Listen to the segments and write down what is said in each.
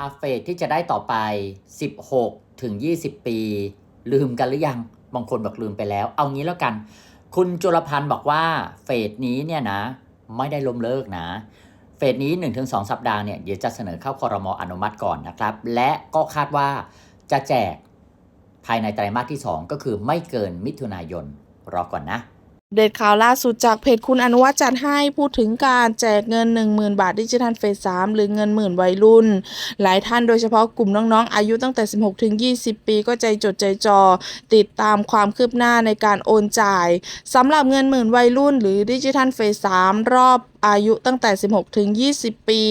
อาเฟสที่จะได้ต่อไป 16 ถึง 20 ปี ลืมกันหรือยัง บางคนบอกลืมไปแล้ว เอางี้แล้วกัน คุณจุลพันธ์บอกว่าเฟสนี้เนี่ยนะ ไม่ได้ล้มเลิกนะ เฟสนี้ 1-2 สัปดาห์เนี่ยเดี๋ยวจะเสนอเข้าคอรมออนุมัติก่อนนะครับ และก็คาดว่าจะแจกภายในไตรมาสที่ 2 ก็คือไม่เกินมิถุนายนรอก่อนนะ เด็ดข่าวล่าสุดจากเพจคุณอนุวัฒน์จัดให้พูดถึงการแจกเงิน 10,000 บาทดิจิทัลเฟส3หรือเงินหมื่นวัยรุ่น หลายท่านโดยเฉพาะกลุ่มน้องๆ อายุตั้งแต่ 16 ถึง 20 ปีก็ใจจดใจจอติดตามความคืบหน้าในการโอนจ่ายสำหรับเงินหมื่นวัยรุ่น หรือดิจิทัลเฟส3รอบอายุตั้งแต่ 16 ถึง 20 ปี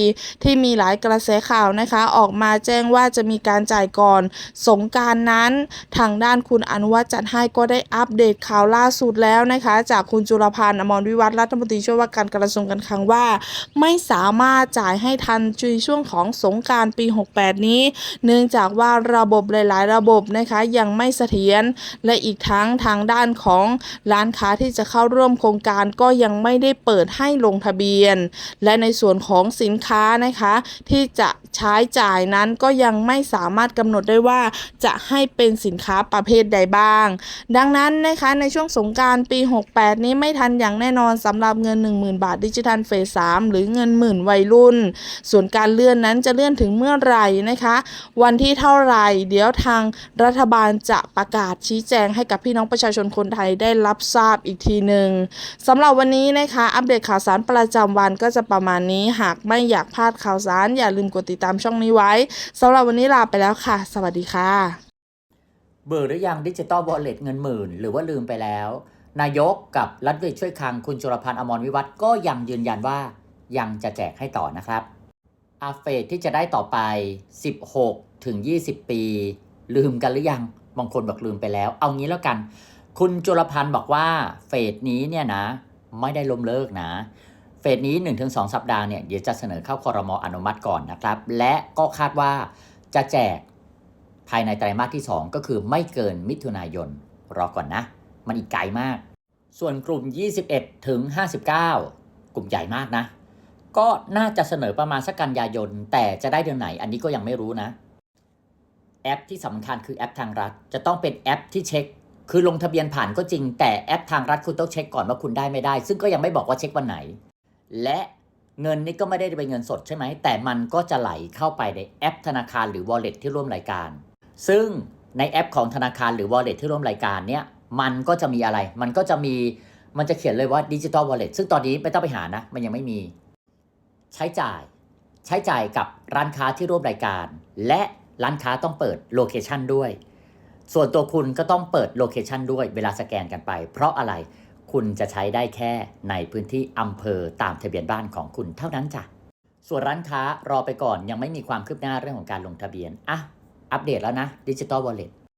ที่มีหลายกระแสข่าวนะคะ ออกมาแจ้งว่าจะมีการจ่ายก่อนสงการนั้น ทางด้านคุณอนุวัฒน์จัดให้ก็ได้อัปเดตข่าวล่าสุดแล้วนะคะ จากคุณจุลพันธ์อมรวิวัฒน์รัฐมนตรีช่วยว่าการกระทรวงการคลังว่า ไม่สามารถจ่ายให้ทันในช่วงของสงการปี 68 นี้ เนื่องจากว่าระบบหลาย ๆ ระบบนะคะยังไม่เสถียรและอีกทั้งทางด้านของร้านค้าที่จะเข้าร่วมโครงการก็ยังไม่ได้เปิดให้ลงทะเบียนและในส่วนของสินค้านะคะ ที่จะ ใช้จ่ายนั้นก็ยังไม่สามารถกำหนดได้ว่าจะให้เป็นสินค้าประเภทใดบ้าง ดังนั้นนะคะในช่วงสงการปี 68 นี้ไม่ทันอย่างแน่นอนสำหรับเงิน 10,000 บาทดิจิทัลเฟส3หรือเงินหมื่นวัยรุ่น ส่วนการเลื่อนนั้นจะเลื่อนถึงเมื่อไหร่นะคะ วันที่เท่าไหร่เดี๋ยวทางรัฐบาลจะประกาศชี้แจงให้กับพี่น้องประชาชนคนไทยได้รับทราบอีกทีหนึ่งสำหรับวันนี้นะคะ อัปเดตข่าวสารประจำวันก็จะประมาณนี้ หากไม่อยากพลาดข่าวสารอย่าลืมกดติดตามามช่องนี้ไว้สำหรับวันนี้ลาไปแล้วค่ะ สวัสดีค่ะ เบื่อหรือยังดิจิตอลวอลเล็ตเงินหมื่น หรือว่าลืมไปแล้ว นายกกับรัฐวิช่วยคลังคุณจุลพันธ์อมรวิวัฒน์ก็ยังยืนยันว่ายังจะแจกให้ต่อนะครับ อาเฟสที่จะได้ต่อไป 16 ถึง 20 ปี ลืมกันหรือยังบางคนบอกลืมไปแล้ว เอางี้แล้วกัน คุณจุลพันธ์บอกว่าเฟสนี้เนี่ยนะ ไม่ได้ล้มเลิกนะ เฟสนี้ 1-2 สัปดาห์เนี่ยเดี๋ยวจะเสนอเข้าคอรมออนุมัติก่อนนะครับ และก็คาดว่าจะแจกภายในไตรมาสที่ 2 ก็คือไม่เกินมิถุนายน รอก่อนนะ มันอีกไกลมาก ส่วนกลุ่ม 21 ถึง 59 กลุ่มใหญ่มากนะ ก็น่าจะเสนอประมาณสักกันยายน แต่จะได้เดือนไหน อันนี้ก็ยังไม่รู้นะ แอปที่สำคัญคือแอปทางรัฐ จะต้องเป็นแอปที่เช็ค คือลงทะเบียนผ่านก็จริง แต่แอปทางรัฐคุณต้องเช็คก่อนว่าคุณได้ไม่ได้ ซึ่งก็ยังไม่บอกว่าเช็ควันไหน และเงินนี่ก็ไม่ได้เป็นเงินสดใช่ไหม แต่มันก็จะไหลเข้าไปในแอปธนาคารหรือ wallet ที่ร่วมรายการ ซึ่งในแอปของธนาคารหรือ wallet ที่ร่วมรายการเนี่ยมันก็จะมีอะไร มันก็จะมี มันจะเขียนเลยว่าดิจิ t a ล wallet ซึ่งตอนนี้ไม่ต้องไปหานะ มันยังไม่มี ใช้จ่าย ใช้จ่ายกับร้านค้าที่ร่วมรายการ และร้านค้าต้องเปิดโลเคชันด้วย ส่วนตัวคุณก็ต้องเปิดโลเคชันด้วยเวลาสแกนกันไป เพราะอะไร คุณจะใช้ได้แค่ในพื้นที่อำเภอตามทะเบียนบ้านของคุณเท่านั้นจ้ะ ส่วนร้านค้ารอไปก่อนยังไม่มีความคืบหน้าเรื่องของการลงทะเบียน อะ อัปเดตแล้วนะดิจิตอลวอลเล็ต